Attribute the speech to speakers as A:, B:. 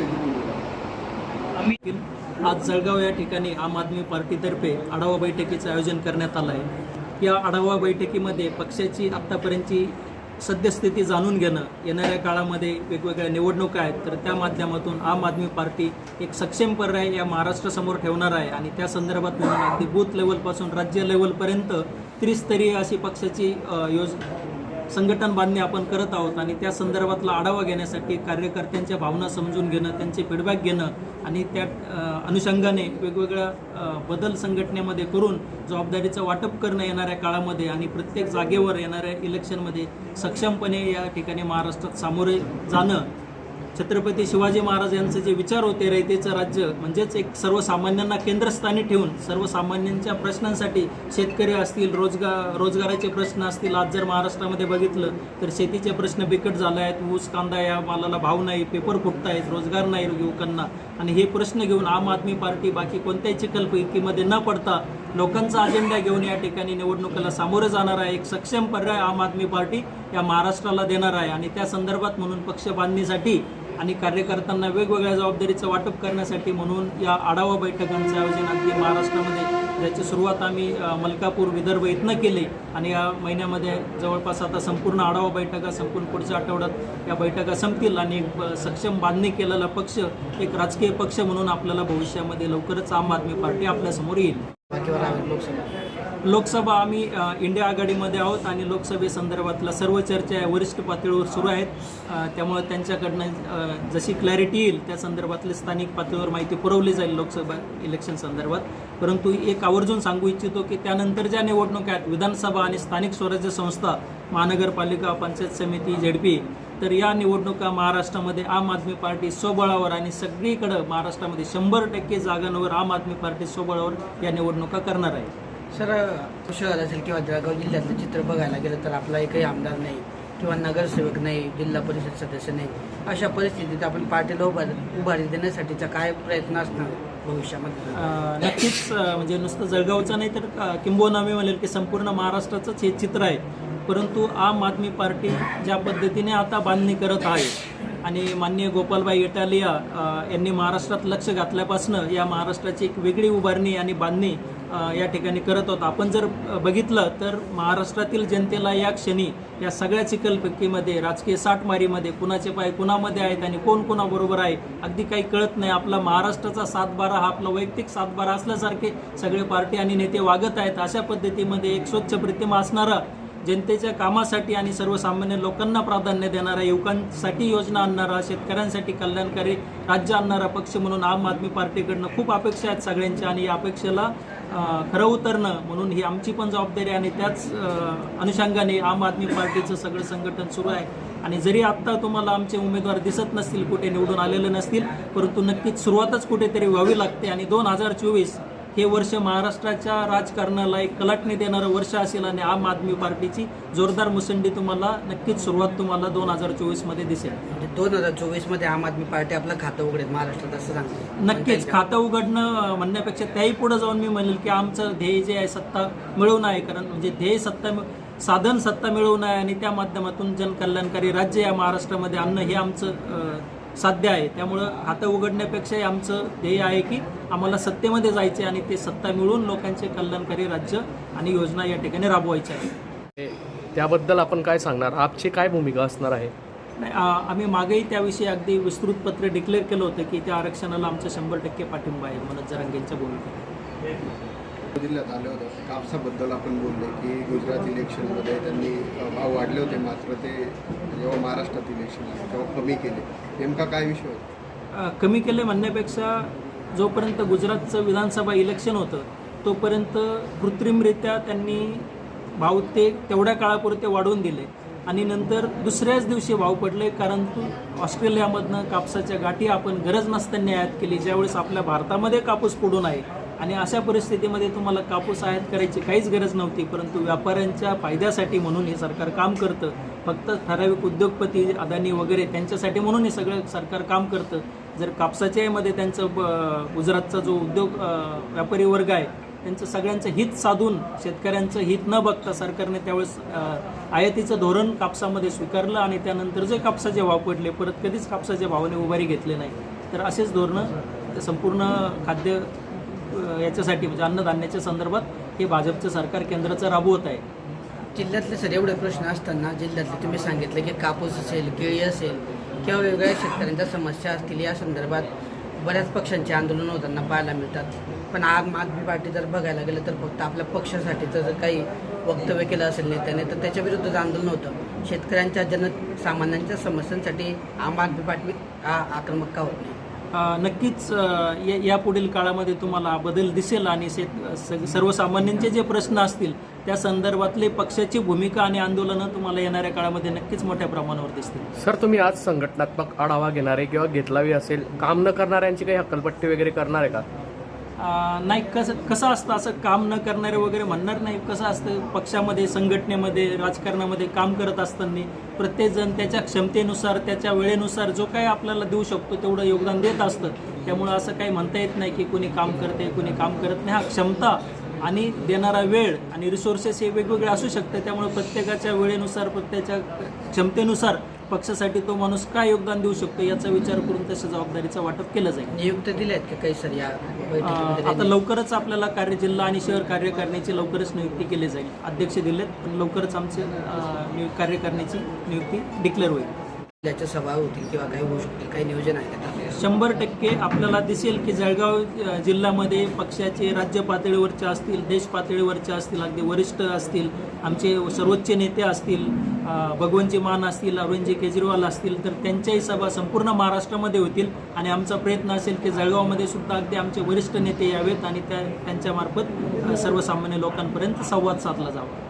A: आम्ही आज जळगाव या ठिकाणी आम आदमी पार्टीतर्फे आढावा बैठकीचं आयोजन करण्यात आलं आहे. या आढावा बैठकीमध्ये पक्षाची आत्तापर्यंतची सद्यस्थिती जाणून घेणं येणाऱ्या काळामध्ये वेगवेगळ्या निवडणुका आहेत तर त्या माध्यमातून आम आदमी पार्टी एक सक्षम पर्याय या महाराष्ट्रासमोर ठेवणार आहे आणि त्या संदर्भात म्हणून अगदी बूथ लेवलपासून राज्य लेवलपर्यंत त्रिस्तरीय अशी पक्षाची योज संघटन बांधणी आपण करत आहोत आणि त्या संदर्भातला आढावा घेण्यासाठी कार्यकर्त्यांच्या भावना समजून घेणं त्यांचे फीडबॅक घेणं आणि त्या अनुषंगाने वेगवेगळ्या बदल संघटनेमध्ये करून जबाबदारीचं वाटप करणं येणाऱ्या काळामध्ये आणि प्रत्येक जागेवर येणाऱ्या इलेक्शनमध्ये सक्षमपणे या ठिकाणी महाराष्ट्रात सामोरे जाणं छत्रपती शिवाजी महाराज यांचे जे विचार होते रयतेचं राज्य म्हणजेच एक सर्वसामान्यांना केंद्रस्थानी ठेवून सर्वसामान्यांच्या प्रश्नांसाठी शेतकरी असतील रोजगार रोजगाराचे प्रश्न असतील आज जर महाराष्ट्रामध्ये बघितलं तर शेतीचे प्रश्न बिकट झाले आहेत. ऊस कांदा या मालाला भाव नाही पेपर फुटत आहेत रोजगार नाही युवकांना. आणि हे प्रश्न घेऊन आम आदमी पार्टी बाकी कोणत्याही चिकलपैकीमध्ये न पडता लोकांचा अजेंडा घेऊन या ठिकाणी निवडणुकीला सामोरं जाणार आहे. एक सक्षम पर्याय आम आदमी पार्टी या महाराष्ट्राला देणार आहे. आणि त्या संदर्भात म्हणून पक्ष बांधणीसाठी आणि कार्यकर्त्यांना वेगवेगळ्या जबाबदारीचं वाटप करण्यासाठी म्हणून या आढावा बैठकांचं आयोजन अगदी महाराष्ट्रामध्ये ज्याची सुरुवात आम्ही मलकापूर विदर्भ इथनं केली आणि या महिन्यामध्ये जवळपास आता संपूर्ण आढावा बैठका संपूर्ण पुढच्या आठवड्यात या बैठका संपतील आणि एक सक्षम बांधणी केलेला पक्ष एक राजकीय पक्ष म्हणून आपल्याला भविष्यामध्ये लवकरच आम आदमी पार्टी आपल्यासमोर येईल.
B: लोकसभा.
A: आम्ही इंडिया आघाडीमध्ये आहोत आणि लोकसभेसंदर्भातल्या सर्व चर्चा या वरिष्ठ पातळीवर सुरू आहेत. त्यामुळे त्यांच्याकडनं जशी क्लॅरिटी येईल त्या संदर्भातली स्थानिक पातळीवर माहिती पुरवली जाईल लोकसभा इलेक्शन संदर्भात. परंतु एक आवर्जून सांगू इच्छितो की त्यानंतर ज्या निवडणुका आहेत विधानसभा आणि स्थानिक स्वराज्य संस्था महानगरपालिका पंचायत समिती झेडपी तर या निवडणुका महाराष्ट्रामध्ये आम आदमी पार्टी स्वबळावर आणि सगळीकडं महाराष्ट्रामध्ये शंभर टक्के जागांवर आम आदमी पार्टी स्वबळावर या निवडणुका करणार आहे.
B: सर शहर असेल किंवा जळगाव जिल्ह्यातलं चित्र बघायला गेलं तर आपला एकही आमदार नाही किंवा नगरसेवक नाही जिल्हा परिषद सदस्य नाही. अशा परिस्थितीत आपण पार्टीला उभार उभारी देण्यासाठीचा काय प्रयत्न असणार भविष्यामध्ये?
A: नक्कीच म्हणजे नुसतं जळगावचं नाही तर अ, किंबहुना मी म्हणेल की संपूर्ण महाराष्ट्राचंच हे चित्र आहे. परंतु आम आदमी पार्टी ज्या पद्धतीने आता बांधणी करत आहे आणि माननीय गोपालबाई इटालिया यांनी महाराष्ट्रात लक्ष घातल्यापासनं या महाराष्ट्राची एक वेगळी उभारणी आणि बांधणी या ठिकाणी करत होत आपण जर बघितलं तर महाराष्ट्रातील जनतेला या क्षणी या सगळ्या चिकलपक्कीमध्ये राजकीय साठमारीमध्ये कुणाचे पाय कुणामध्ये आहेत आणि कोण कोणाबरोबर आहे अगदी काही कळत नाही. आपला महाराष्ट्राचा सातबारा हा आपला वैयक्तिक सातबारा असल्यासारखे सगळे पार्टी आणि नेते वागत आहेत. अशा पद्धतीमध्ये एक स्वच्छ प्रतिमा असणारा जनतेच्या कामासाठी आणि सर्वसामान्य लोकांना प्राधान्य देणारा युवकांसाठी योजना आणणारा शेतकऱ्यांसाठी कल्याणकारी राज्य आणणारा पक्ष म्हणून आम आदमी पार्टीकडनं खूप अपेक्षा आहेत सगळ्यांच्या आणि या अपेक्षेला खरं उतरणं म्हणून ही आमची पण जबाबदारी आणि त्याच अनुषंगाने आम आदमी पार्टीचं सगळं संघटन सुरू आहे. आणि जरी आत्ता तुम्हाला आमचे उमेदवार दिसत नसतील कुठे निवडून आलेले नसतील परंतु नक्कीच सुरुवातच कुठेतरी व्हावी लागते. आणि दोन हजार चोवीस हे वर्ष महाराष्ट्राच्या राजकारणाला एक कलाटणी देणारं वर्ष असेल आणि आम आदमी पार्टीची जोरदार मुसंडी तुम्हाला नक्कीच सुरुवात तुम्हाला दोन हजार चोवीसमध्ये दिसेल.
B: दोन हजार चोवीसमध्ये आम आदमी पार्टी आपलं खातं उघडेल महाराष्ट्रात असं सांगतो.
A: नक्कीच खातं उघडणं म्हणण्यापेक्षा त्याही पुढे जाऊन मी म्हणेल की आमचं ध्येय जे आहे सत्ता मिळवणं आहे. कारण म्हणजे ध्येय सत्ता साधन सत्ता मिळवणं आहे आणि त्या माध्यमातून जनकल्याणकारी राज्य या महाराष्ट्रामध्ये आणणं हे आमचं साध्य आहे. त्यामुळं खातं उघडण्यापेक्षाही आमचं ध्येय आहे की आम्हाला सत्तेमध्ये जायचे आणि ते सत्ता मिळवून लोकांचे कल्याणकारी राज्य आणि योजना या ठिकाणी राबवायच्या आहे
C: त्याबद्दल आपण काय सांगणार? आपची काय भूमिका असणार आहे?
A: नाही, आम्ही मागेही त्याविषयी अगदी विस्तृत पत्र डिक्लेअर केलं होतं की त्या आरक्षणाला आमचं शंभर टक्के पाठिंबा आहे मनोज जरांगेंच्या भूमिकेत
D: जिल्ह्यात आलं होतं. कापसाबद्दल आपण बोलले की गुजरात इलेक्शनमध्ये त्यांनी भाव वाढले होते मात्र ते जेव्हा महाराष्ट्रात इलेक्शन तेव्हा कमी केले. नेमका काय विषय होता?
A: कमी केले म्हणण्यापेक्षा जोपर्यंत गुजरातचं विधानसभा इलेक्शन होतं तोपर्यंत कृत्रिमरित्या त्यांनी भाव ते तेवढ्या काळापुरते वाढवून दिले. आणि नंतर दुसऱ्याच दिवशी भाव पडले कारण तू ऑस्ट्रेलियामधनं कापसाच्या गाठी आपण गरज नसताना आयात केली. ज्यावेळेस आपल्या भारतामध्ये कापूस पडून आहे आणि अशा परिस्थितीमध्ये तुम्हाला कापूस आयात करायची काहीच गरज नव्हती परंतु व्यापाऱ्यांच्या फायद्यासाठी म्हणून हे सरकार काम करतं. फक्त ठराविक उद्योगपती अदानी वगैरे त्यांच्यासाठी म्हणून हे सगळं सरकार काम करतं. जर कापसाच्यामध्ये त्यांचं ब- गुजरातचा जो उद्योग व्यापारी वर्ग आहे त्यांचं सगळ्यांचं हित साधून शेतकऱ्यांचं हित न बघता सरकारने त्यावेळेस आयातीचं धोरण कापसामध्ये स्वीकारलं आणि त्यानंतर जे कापसाचे भाव पडले परत कधीच कापसाच्या भावाने उभारी घेतले नाही. तर असेच धोरणं संपूर्ण खाद्य याच्यासाठी म्हणजे अन्नधान्याच्या संदर्भात हे भाजपचं सरकार केंद्राचं राबवत आहे.
B: जिल्ह्यातले सर एवढे प्रश्न असताना जिल्ह्यातले तुम्ही सांगितलं की कापूस असेल केळी असेल किंवा वेगवेगळ्या शेतकऱ्यांच्या समस्या असतील या संदर्भात बऱ्याच पक्षांचे आंदोलन होताना पाहायला मिळतात. पण आम आदमी पार्टी जर बघायला गेलं तर फक्त आपल्या पक्षासाठीचं जर काही वक्तव्य केलं असेल नेत्याने तर त्याच्या विरुद्धच आंदोलन होतं. शेतकऱ्यांच्या जनसामान्यांच्या समस्यांसाठी आम आदमी पार्टी आक्रमक का होत नाही?
A: नक्कीच या- यापुढील काळामध्ये तुम्हाला बदल दिसेल आणि शेत स- सर्वसामान्यांचे जे प्रश्न असतील त्या संदर्भातले पक्षाची भूमिका आणि आंदोलनं तुम्हाला येणाऱ्या काळामध्ये नक्कीच मोठ्या प्रमाणावर दिसतील.
C: सर तुम्ही आज संघटनात्मक आढावा घेणारे किंवा घेतलावी असेल काम न करणाऱ्यांची काही हक्कलपट्टी वगैरे करणार आहे का?
A: नाही कसं कसं असतं असं काम न करणारे वगैरे म्हणणार नाही. कसं असतं पक्षामध्ये संघटनेमध्ये राजकारणामध्ये काम करत असताना प्रत्येकजण त्याच्या क्षमतेनुसार त्याच्या वेळेनुसार जो काही आपल्याला देऊ शकतो तेवढं योगदान देत असतं. त्यामुळं असं काही म्हणता येत नाही की कोणी काम करते कोणी काम करत नाही. हा क्षमता आणि देणारा वेळ आणि रिसोर्सेस हे वेगवेगळे असू शकतं त्यामुळे प्रत्येकाच्या वेळेनुसार प्रत्येकाच्या क्षमतेनुसार पक्षासाठी तो माणूस काय योगदान देऊ शकतो याचा विचार करून तशा जबाबदारीचं वाटप केलं जाईल.
B: नियुक्त दिले आहेत का काही सर या बैठकीमध्ये
A: आता लवकरच आपल्याला कार्य जिल्हा आणि शहर कार्य करण्याची लवकरच नियुक्ती केली जाईल. अध्यक्ष दिलेत पण लवकरच आमचे कार्य करण्याची नियुक्ती डिक्लेअर होईल.
B: जिल्ह्याच्या सभा होतील किंवा काही होऊ शकतील काही नियोजन आहे का?
A: शंभर टक्के आपल्याला दिसेल की जळगाव जिल्ह्यामध्ये पक्षाचे राज्य पातळीवरचे असतील देश पातळीवरचे असतील अगदी वरिष्ठ असतील आमचे सर्वोच्च नेते असतील भगवंतजी मान असतील अरविंदजी केजरीवाल असतील तर त्यांच्याही सभा संपूर्ण महाराष्ट्रामध्ये होतील. आणि आमचा प्रयत्न असेल की जळगावमध्ये सुद्धा अगदी आमचे वरिष्ठ नेते यावेत आणि त्या त्यांच्यामार्फत सर्वसामान्य लोकांपर्यंत संवाद साधला जावा.